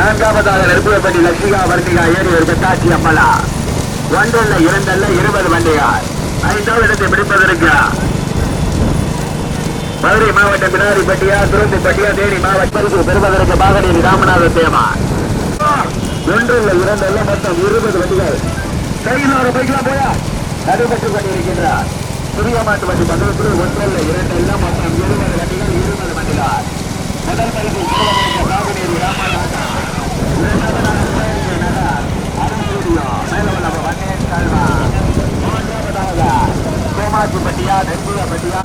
நான்காவதாக நெருப்புவப்பட்டி லட்சிகா வர்த்திகா ஏறி ஒரு பெத்தாட்சி அம்மலா. ஒன்றல்ல இரண்டல்ல இருபது வண்டிகள் ஐந்தாவது இடத்தை பிடிப்பதற்கு மதுரை மாவட்டம் பினாரிப்பட்டியா துருத்திப்பட்டியா தேனி மாவட்டத்திற்கு பெறுவதற்கு பாகனேரி ராமநாத தேவா ஒன்றல்ல இரண்டல்ல மொத்தம் இருபது வண்டிகள். கையில் ஒரு பைக்லாம் போயா? நடைபெற்றுக் கொண்டிருக்கின்றார். புதிய மாட்டு வண்டி பந்தயத்தில் ஒன்றல்ல இரண்டல்ல மொத்தம் இருபது வண்டிகள் இருபது வண்டிகள். முதல் பகுதி பாகனேரி ராமநாத கோமாச்சிப்பட்டியா நென்புரப்பட்டியா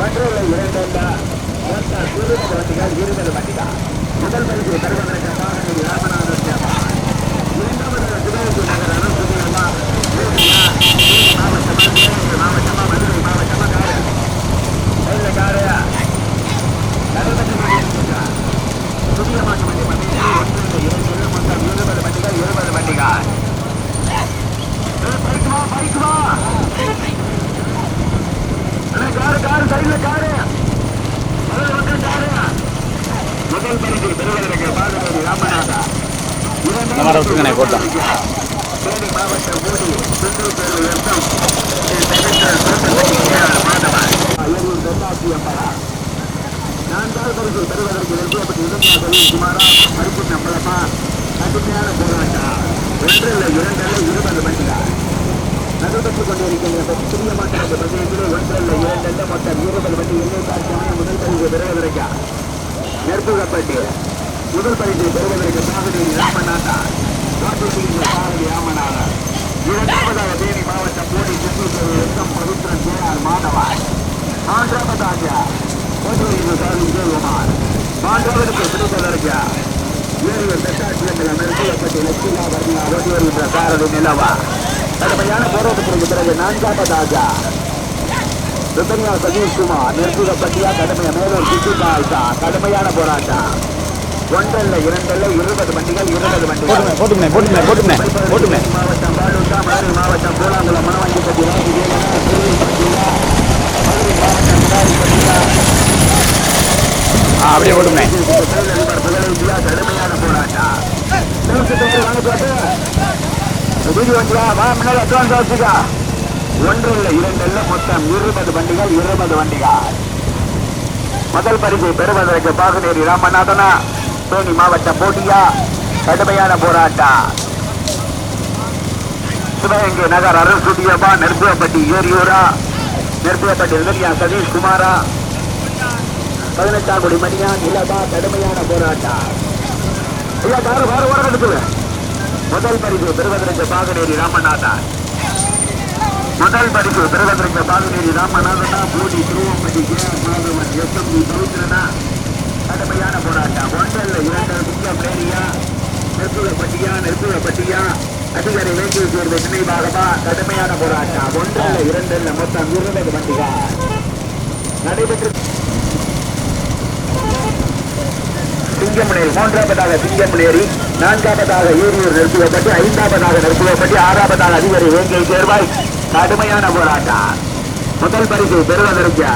ஒன்றில் இரண்டல்ல மொத்தம் இருபது வண்டிகள் இருபது வண்டிகள் முதல் பரிசு பெறுவதற்கு பாகனேரி ராமநாதன் தேவா இரண்டாவது சிவகங்கை நகர் அனுசுதியம்மா மாவட்டமா சிவகங்கை மாவட்டமா மதுரை மாவட்டமா காரையா இல்ல காரையா நடைபெற்று கொண்டிருக்கிறார் புதிய மாட்டு வண்டி பந்தயத்தில் ஒன்றில் இரண்டு மொத்தம் இருபது வண்டிகள் இருபது வண்டிகள் பைக் வா பைக் வா அண்ணா, காரு காரு சைடுல காரு முதல் பக்கம் காரு முதல் பரிசு பெறுவதற்கு பாதுகாப்பு ராமநாதா இந்த மாதிரி விட்டுருங்கண்ணே, போட்டோம். தேனி மாவட்டம் ஊடி சுற்றுப் பேரவை வட்டம் சென்ட்ரல் சோழப்பட்டி மாதவன் ஐயனூர் தென்னாசி அம்பலா நான்காவது பரிசு பெறுவதற்கு வெற்றியப்பட்டு இருந்தார்கள் குமாரா மறுப்பு நம்பலமா கடுமையான போராட்டம் ஒன்றில் இரண்டல்ல இருபது வண்டிகள் நடைபெற்றுக் கொண்டிருக்கின்ற புதிய மாற்றம் பிரதேசத்தில் ஒன்றல்ல இரண்டல்ல மொத்தம் இருபது வண்டி எண்ணெய் பார்க்காம முதல் பரிசு பெறுவதற்கு நெற்புகப்பட்டு. முதல் பரிசு பெறுவதற்கு சாகுநேரி ராமநாதா வாக்குறுதியின் சாரதி ராமநாதன். இரண்டாவதாக தேனி மாவட்டம் போடி சுற்றுச்சூழல் SM Pavithran K R Madhavan மூன்றாவதாக கோட்டூரின் சாரதி விஜயகுமார் மூன்றாவதுக்கு பிடிப்பதற்கு ஏரியூர் பெட்டாட்சியங்கள் நெற்புகப்பட்டு லட்சுமி வர்ணா ஓட்டிவருகின்ற சாரதி நிலவா. கடுமையான போராட்டத்திற்கு பிறகு நான்காவதாக சுத்தனியா சதீஷ்குமார் நெருப்புகப்பட்டியா கடுமையா மேலும் சித்திகால்தா கடுமையான போராட்டம். ஒன்றல்ல இரண்டல்ல இருபது வண்டிகள் இருபது வண்டிகள். போட்டுமே போட்டுமே போட்டுமே போட்டுமே மாவட்டம் பாலூட்டா மதுரை மாவட்டம் மாவட்டம் மதாரிப்பட்டியா ஆ அப்படியே புகழேந்தியா கடுமையான போராட்டம். ஒன்று இல்லை இரண்டு இல்லை மொத்தம் இருபது வண்டிகள் இருபது வண்டிகள். முதல் பரிசை பெறுவதற்கு பாகனேரி ராமநாதனா. தேனி மாவட்ட போட்டியா? கடுமையான போராட்டம். சிவகங்கை நகர் அரசுடியப்பா நெருப்புவப்பட்டி ஏரியூரா நெருப்புவப்பட்டி இதரியா சதீஷ் குமாரா பதினெட்டாம் கோடி மணியா இலதா கடுமையான போராட்டம். ஐயா பாரு பாரு ஓட எடுத்துங்க முதல் பரிசு பெறுவதற்கு பாகனேரி ராமநாதன். முதல் பரிசு பெறுவதற்கு பாகனேரி ராமநாதனா பூடி Thiruvampatti K R Madhavan S M D கடுமையான போராட்டம். ஒன்றல்ல இரண்டு முக்கிய பிரேரியா. நெற்குலப்பட்டியா நெற்குலப்பட்டியா அதிகாரி வேண்டிய சேர்வு நினைவாகவா? கடுமையான போராட்டம். ஒன்றல்ல இரண்டல்ல மொத்தம் இருபது வண்டிகள் நடைபெற்று சிங்கமணியில் மூன்றாவதாக சிங்கமணேரி நான்காவதாக ஈரூர் நிறுத்துவப்பட்டு ஐந்தாவதாக நிறுத்துவப்பட்டு ஆறாவதாக அதிகாரி வேங்கை தேர்வாய். கடுமையான போராட்டம். முதல் பரிசு பெறுவதற்கு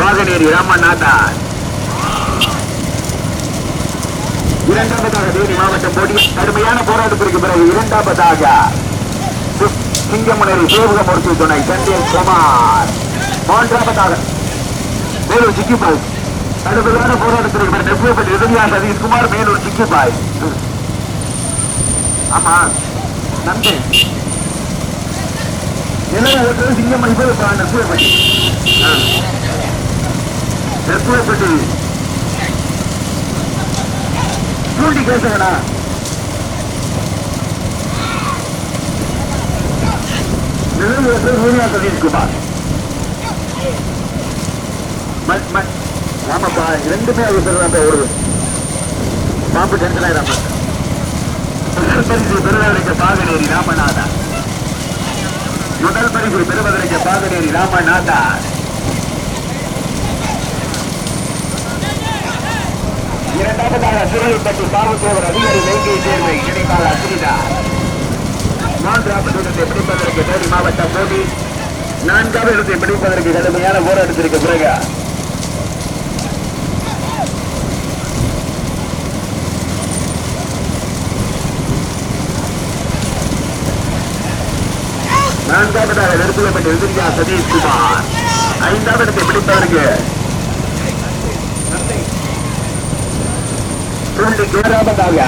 பாகநேரி ராமநாதன். இரண்டாவதாக தேனி மாவட்டம் போட்டி கடுமையான போராட்டத்திற்கு பிறகு இரண்டாவதாக சி- சிங்கமணேரி சிவகமூர்த்தி துணை சந்தியன் குமார். மூன்றாவதாக வேலூர் சிக்கிபாய் கடுமையான போராட்டத்திற்கு பிறகு நெப்புவப்பட்டு இறுதியா சதீஷ் குமார் மேலூர் சிக்கிபாய் ஆமா நன்றி. நிலைமை ஓட்டுறது சிங்கமணி போய் நெப்புவப்பட்டி நெப்புவப்பட்டி தூண்டி கேசுங்கண்ணா நிலைமை ஓட்டுறது இறுதியா ஆமாப்பா ரெண்டுமே அது தான் ஓடுது பாம்பு டென்ஷன் முதல் பரிசு பெறுவதற்கு பாகனேரி ராமநாதா. முதல் பரிசு பெறுவதற்கு பாகனேரி ராமநாதா. இரண்டாவதாக சிறைப்பட்டு பாவத்தோவர் அதிகாரி வேங்கை தேர்வை இணைப்பாக அஸ்ரிதா மூன்றாவது இடத்தை பிடிப்பதற்கு தேனி மாவட்டம் போட்டி நான்காவது இடத்தை பிடிப்பதற்கு கடுமையான போராட்டத்திற்கு பிறகு. நான்காவதாக நெருக்கப்பட்ட எதிரியா சதீஷ் குமார். ஐந்தாவது இடத்தை பிடிப்பதற்கு புள்ளிக்கு ஏழாவதாக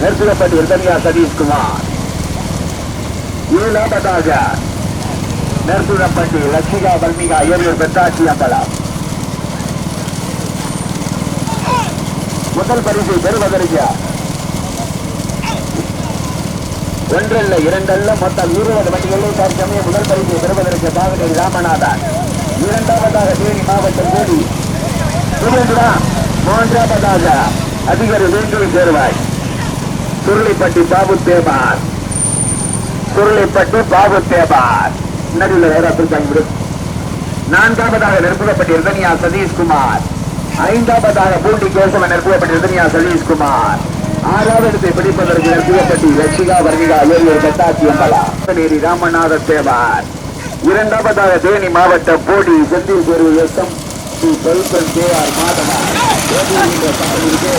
நிறுத்தப்பட்ட எதிரியா சதீஷ்குமார். ஏழாவதாக நிறுத்தப்பட்டு லட்சிகா வல்மிகா ஏரியூர் பெத்தாட்சி அம்பலம். முதல் பரிசு பெறுவதற்கு ஒன்றல்ல இரண்டல்ல மொத்தம் இருபது வண்டிகளில் தற்சமயம் முதல் பரிசு பெறுவதற்கு பாவனை ராமநாதன். இரண்டாவதாக தேனி மாவட்டம் கோடி மூன்றாவதாக அதிகாரி மீண்டும் சேருவாய். சுருளைப்பட்டி பாபு தேவார் சுருளைப்பட்டி பாபு தேவார் நடுவில் வேற பிரிச்சாங்க விடு. நான்காவதாக நிறுத்தப்பட்ட இருதனியா சதீஷ்குமார். ஐந்தாவதாக பூண்டி கேசவன் நிறுத்தப்பட்ட இருதனியா சதீஷ்குமார். ஆறாவது இடத்தை பிடிப்பதற்கு நிறுத்தப்பட்டி லட்சிகா வர்ணிகா ஏரியூர் கட்டாட்சி அம்பலா. நேரி ராமநாத தேவார். இரண்டாவதாக தேனி மாவட்ட போடி செந்தில் தேர்வு SM D K R Madhava. Eriyur என்ற சாலையிலே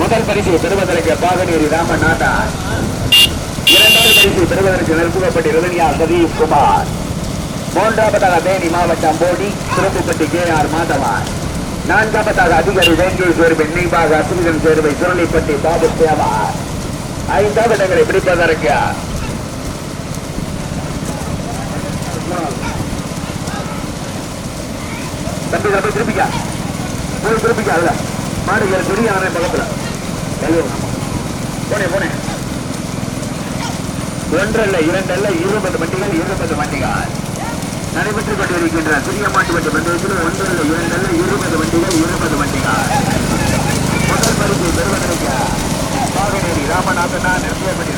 முதல் பரிசு பெறுவதற்கு பாகனேரி ராமநாதா இரண்டாவது பரிசு பெறுவதற்கு நிறுத்தப்பட்ட இரதனியா சதீஷ் குமார். மூன்றாவதாக தேனி மாவட்டம் போடி திருப்புப்பட்டி கே ஆர் மாதவன். நான்காவதாக அதிகாரி வேங்கை சேர்வை நீபாக அசுவிதன் சேர்வை சுருளிப்பட்டி பாபு சேவா ஐந்தாவது இடங்களை பிடிப்பதற்கு தம்பி தம்பி திருப்பிக்கா திருப்பிக்கா அதுல மாடுகள் குடியான கொடி பக்கத்துல போனே போனே. ஒன்றல்ல இரண்டல்ல இருபது வண்டிகள் இருபது வண்டிகள். நடைபெற்றுக் கொண்டிருக்கின்ற சிறிய மாட்டு வண்டி பந்தயத்தில் ஒன்றல்ல இரண்டல்ல இருபது வண்டிகள் இருபது வண்டிகள். முதல் பரிசு பெறுவதற்கு பாகனேரி ராமநாதனா நெருங்கப்பட்டி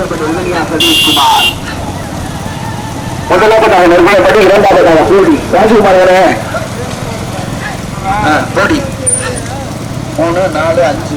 நிறுவப்பட்ட உதனியா சதீஷ்குமார் முதலாவதாக நிறுவப்பட்டு இரண்டாவதாக கோடி ராஜகுமார் கோடி மூணு நாலு அஞ்சு.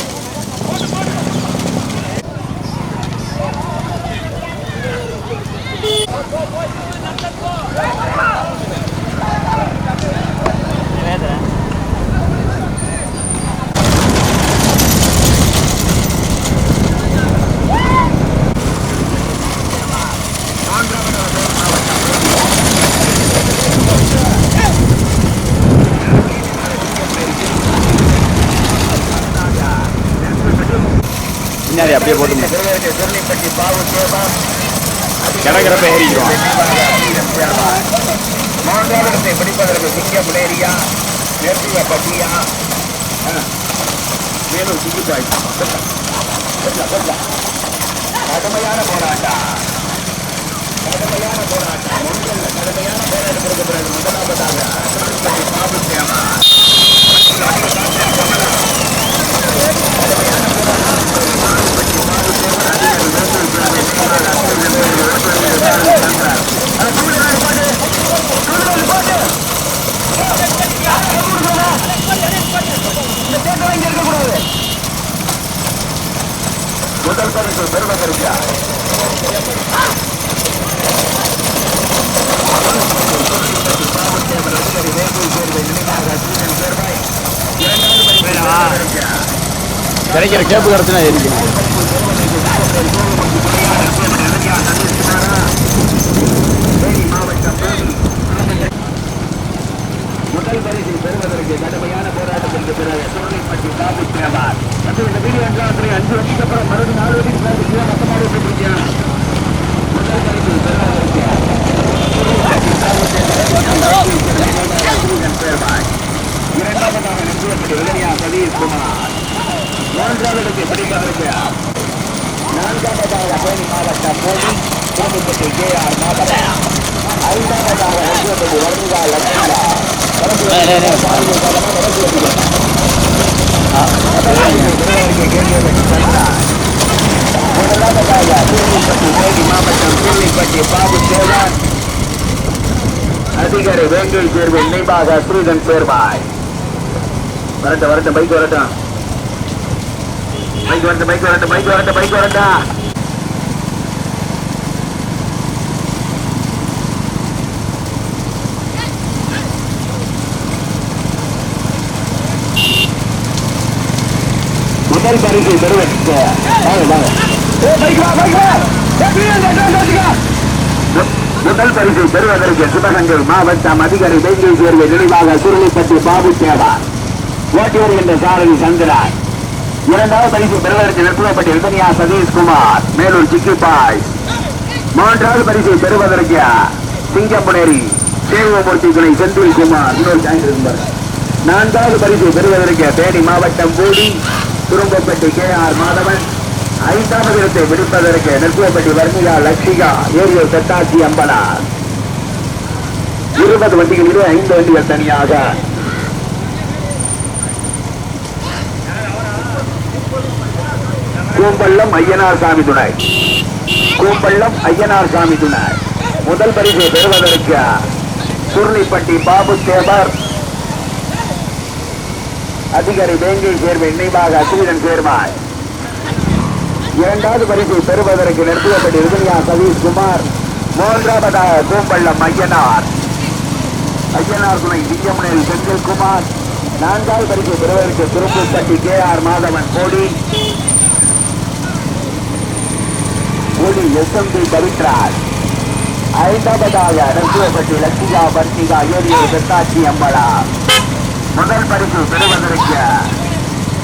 அப்படியே போட்டுங்க திருநெல்வேலி பாவு சேவா கிடக்கிறப்ப ஏறிக்கிறோம் மாங்காலத்தை பிடிப்பதற்கு சிங்க முனேரியா நெருங்கிய பட்டியா? மேலும் சிங்கிப்பாய் கடுமையான போராட்டம். கடுமையான போராட்டம். ஒன்றில் கடுமையான போராட்டத்திற்கு பிறகு முதலாவதாக பாபு முதல் பரிசு பெறுவதற்கு கிடைக்கிற கேப்பு கிடச்சுனா எரிக்கணும். முதல் பரிசை பெறுவதற்கு கடுமையான போராட்டத்திற்கு பிறகு சோலைப்பட்டி பாபு சேவார் மற்றும் இந்த வீடியோ என்றால் அஞ்சு வருஷத்துக்கு அப்புறம் மறுபடியும் நாலு வருஷத்துக்கு மொத்தமாக வச்சிருக்கீங்க முதல் பரிசை பெறுவதற்கு இரண்டாவதாக நிறுவப்பட்டு விளையா சதீஷ் குமார். மூன்றாவது இடத்தை பிடிப்பதற்கு நான்காவதாக தேனி மாவட்டம் போலி கோமுப்பட்டி கே ஆர் ஐந்தாவதாக முதலாவதாக மாவட்டம் கோவில்பட்டி பாபு சேவான் அதிகாரி வேங்கை தேர்வு நினைவாக ஸ்ரீதன் சேர்வாய். வரட்டும் வரட்டும் பைக் வரட்டும். பைக் வரட்டும் பைக் வரட்டும் பைக் வரட்டும் பைக் வரட்டும். முதல் பரிசு பெறுவதற்கு வாங்க வாங்க. ஏ பைக் வா பைக் வா. முதல் பரிசு பெறுவதற்கு சிவகங்கை மாவட்டம் அதிகாரி வேங்கை தேர்வு நினைவாக சுருளிப்பட்டி பாபு தேவா. ஓட்டி வருகின்ற சாரதி சந்திராய் இரண்டாவது பரிசு பெறுவதற்கு நிறுத்தப்பட்ட விதனியா சதீஷ்குமார் மேலூர் சிக்கி பாய் மூன்றாவது பரிசை பெறுவதற்கு சிங்கம்புனேரி சேவமூர்த்தி துணை செந்தில் குமார். இன்னொரு நான்காவது பரிசு பெறுவதற்கு தேனி மாவட்டம் கூடி துரும்பப்பட்டி கே ஆர் மாதவன். ஐந்தாவது இடத்தை விடுப்பதற்கு நெற்குவப்பட்டி வர்மிகா லட்சிகா ஏரியர் செட்டாச்சி அம்பனார். இருபது வண்டிகளிலே ஐந்து வண்டிகள் தனியாக. கூம்பள்ளம் ஐயனார் சாமி துணை. கூம்பள்ளம் ஐயனார் சாமி துணை. முதல் பரிசை பெறுவதற்கு சுருளிப்பட்டி பாபு தேவர் அதிகாரி வேங்கை சேர்வை நினைவாக அசுவிதன் சேர்வாய் இரண்டாவது பரிசை பெறுவதற்கு நிறுத்தப்பட்ட இருதயா சதீஷ் குமார் மூன்றாவதாக கூம்பள்ளம் ஐயனார். ஐயனார் துணை சிங்கமுனையில் செந்தில்குமார். நான்காவது பரிசை பெறுவதற்கு திருப்பூர் திரும்பப்பட்டி கே ஆர் மாதவன் கோடி. கோடி எஸ்எம்பி பவித்ராஜ் ஐந்தாவதாக நெருப்பப்பட்டி லட்சிகா பர்த்திகா ஏரியூர் பெத்தாச்சி அம்பலா முதல் பரிசு பெறுவதற்கு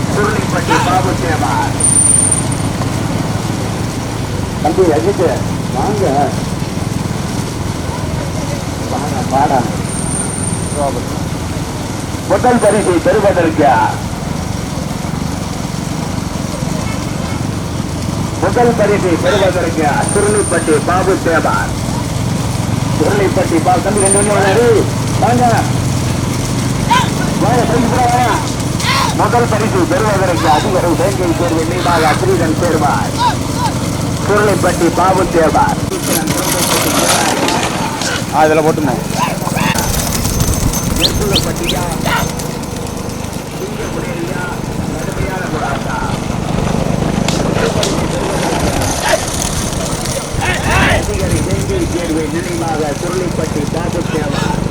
சுருளிப்பட்டி பாபு சேவார் தம்பி அஜித் வாங்க. வாங்க பாடா முதல் பரிசை பெறுவதற்கு முதல் பரிசை பெறுவதற்கு சுருளிப்பட்டி பாபு தேவார். சுருளிப்பட்டி பாபு தம்பி ரெண்டு மணி வராரு வாங்க. முதல் பரிசு பெறுவதற்கு அதிபரும் வேங்கை தேர்வு நினைவாக அஸ்ரீதன் சேர்வார் சுருளிப்பட்டி பாபு தேவார். அதில் இதில் போட்டுமா நெருப்புலப்பட்டியா சிங்கப்புரேரியா கடுமையான போராட்டா அதிகாரி வேங்கை தேர்வை நினைவாக சுருளிப்பட்டி பாபு தேவார்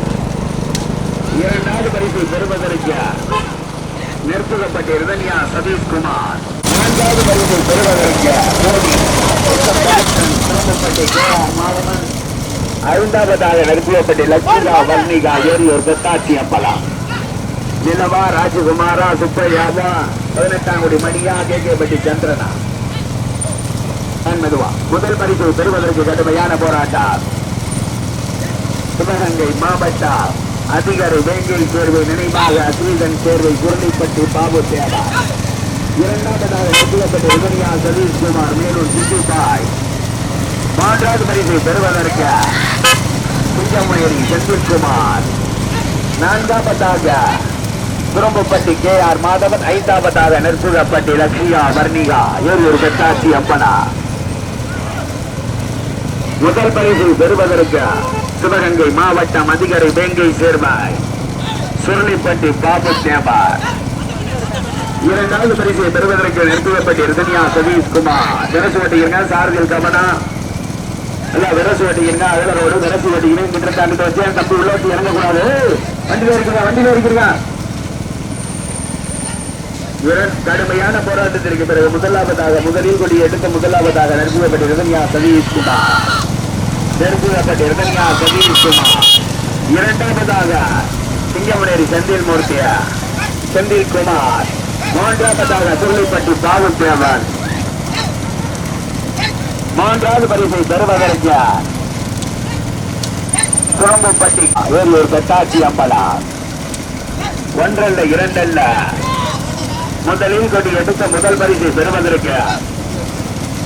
இரண்டாவது பரிசு பெறுவதற்கு நெருப்புலப்பட்டி ரிதன்யா சதீஷ்குமார் நான்காவது பரிசு பெறுவதற்கு மோடி ஐந்தாவதாக வர்ணிகா ஏரியூர் பெத்தாச்சி அப்பலாம் நிலவா ராஜகுமாரா சுப்பையாவா பதினெட்டாம் குடி மணியா கே. சந்திரனா. மெதுவா. முதல் பரிசு பெறுவதற்கு கடுமையான போராட்டம். சிவகங்கை மாவட்டம். அதிகாரி வேங்கை தேர்வை நினைவாக அஸ்வீதன் தேர்வை குருணிப்பட்டி பாபு தேவா இரண்டாவதாக நெருப்பியப்பட்டி ரிதனியா சதீஷ்குமார் மேலூர் சிசுபாய் மூன்றாவது பரிசை பெறுவதற்கு குஞ்சமுயரி செந்தில்குமார் நான்காவதாக துரம்பப்பட்டி கே ஆர் மாதவன் ஐந்தாவதாக நெற்புகப்பட்டி லட்சியா வர்ணிகா ஏரியூர் பெத்தாச்சி அம்பனா முதல் பரிசு பெறுவதற்கு சிவகங்கை மாவட்டம் அதிகாரி வேங்கை சேர்வாய் சுருளிப்பட்டி பாபு தேவார் இரண்டாவது பரிசை பெறுவதற்கு நெற்புகப்பட்டி ரிதன்யா சதீஷ்குமார் விரசு வட்டிங்க சாரதியில் கமனா. இல்ல விரசு வட்டிக்கிறீங்க அதுல ஒரு விரசு வட்டிக்கிறீங்க கிட்ட தாண்டி வச்சு தப்பு உள்ள வச்சு இறங்கக்கூடாது. வண்டியில இருக்கிறா வண்டியில இருக்கிறா கடுமையான போராட்டத்திற்கு பிறகு முதலாவதாக முதலில் கொடி எடுத்த முதலாவதாக நெருங்குவப்பட்ட குமார். சதீஷ்குமார் நெருங்குவப்பட்ட ரிதன்யா சதீஷ்குமார் இரண்டாவதாக சிங்கமுனேரி செந்தில் மூர்த்தியா செந்தில் குமார். மூன்றாவதாக சுருளிப்பட்டி பாபு தேவன் மூன்றாவது பரிசை பெறுவதற்கு குழம்புப்பட்டி வேலூர் பெட்டாச்சி அம்பலா ஒன்றல்ல இரண்டல்ல. முதலில் கொண்டு எடுத்த முதல் பரிசை பெறுவதற்கு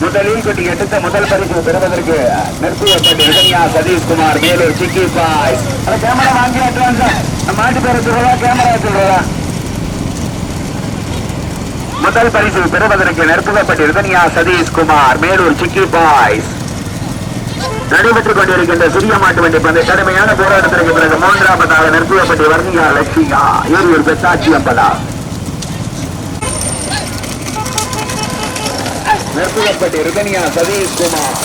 முதலில் கொட்டி எடுத்த முதல் பரிசு பெறுவதற்கு நிறுத்தியப்பட்டு விஜயா சதீஷ்குமார் மேலூர் சிக்கி பாய். கேமரா வாங்கி. அட்வான்ஸ் மாட்டு பேர சொல்றதா கேமரா சொல்றதா முதல் பரிசு பெறுவதற்கு நிறுத்தப்பட்டு நியா சதீஷ்குமார் மேலூர் சிக்கி பாய்ஸ். நடைபெற்றுக் கொண்டிருக்கின்ற சிறிய மாட்டு வண்டி பந்தை கடுமையான போராட்டத்திற்கு பிறகு மூன்றாவதாக நிறுத்தப்பட்டு வர்ணியா லட்சியா ஏரியூர் பெத்தாட்சி அம்பலா. நிறுத்தப்பட்டு ருதனியா சதீஷ்குமார்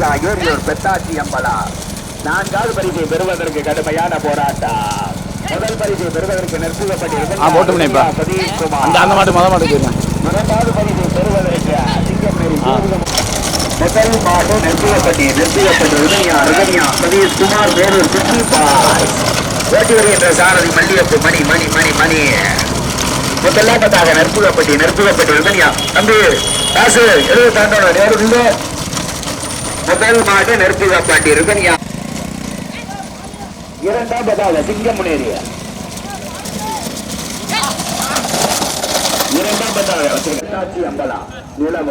ஏரியூர் பெத்தாச்சி அம்பலா நான்காவது பரிசை பெறுவதற்கு கடுமையான போராட்டம். முதல் பரிசை பெறுவதற்கு நிறுத்தப்பட்டு ஆ, போட்டும்னே இப்ப. சதீஷ்குமார். அந்த அந்த மாட்டு மொதல் மாட்டு போயிருந்தேன் இரண்டாவது பரிசை பெறுவதற்கு சிங்கப்பேரி முதல் மாடு நிறுத்தியப்பட்டி நிறுத்தியப்பட்டு ருதனியா ருதனியா சதீஷ்குமார் வேலூர் சுற்றி பாய் ஓட்டி வருகின்ற சாரதி மல்லியப்பு மணி மணி மணி மணி. முதலாவதாக நிறுத்துவப்பட்டி நிறுத்துவப்பட்டு ருதனியா தம்பி காசு நேரம் இல்லை. முதல் மாடு நிறுத்துவப்பட்டி ருதனியா இரண்டாவதாக சிங்கமுனேரியா. இரண்டாவதாக காட்சி அம்பலா நிலவ.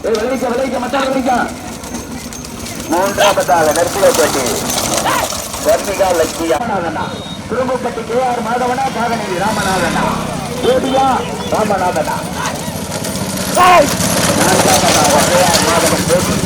ஏய், விளைவிக்க, விளைவிக்க, மச்சான், விளைவிக்க. மூன்றாவதாக நெருப்புலப்பட்டி வர்ணிகா லட்சியா ராமநாதனா கே ஆர் மாதவனா பாகநேரி ராமநாதனா. ஓடியா ராமநாதனா. நான்காவதாக கே மாதவன் போட்டி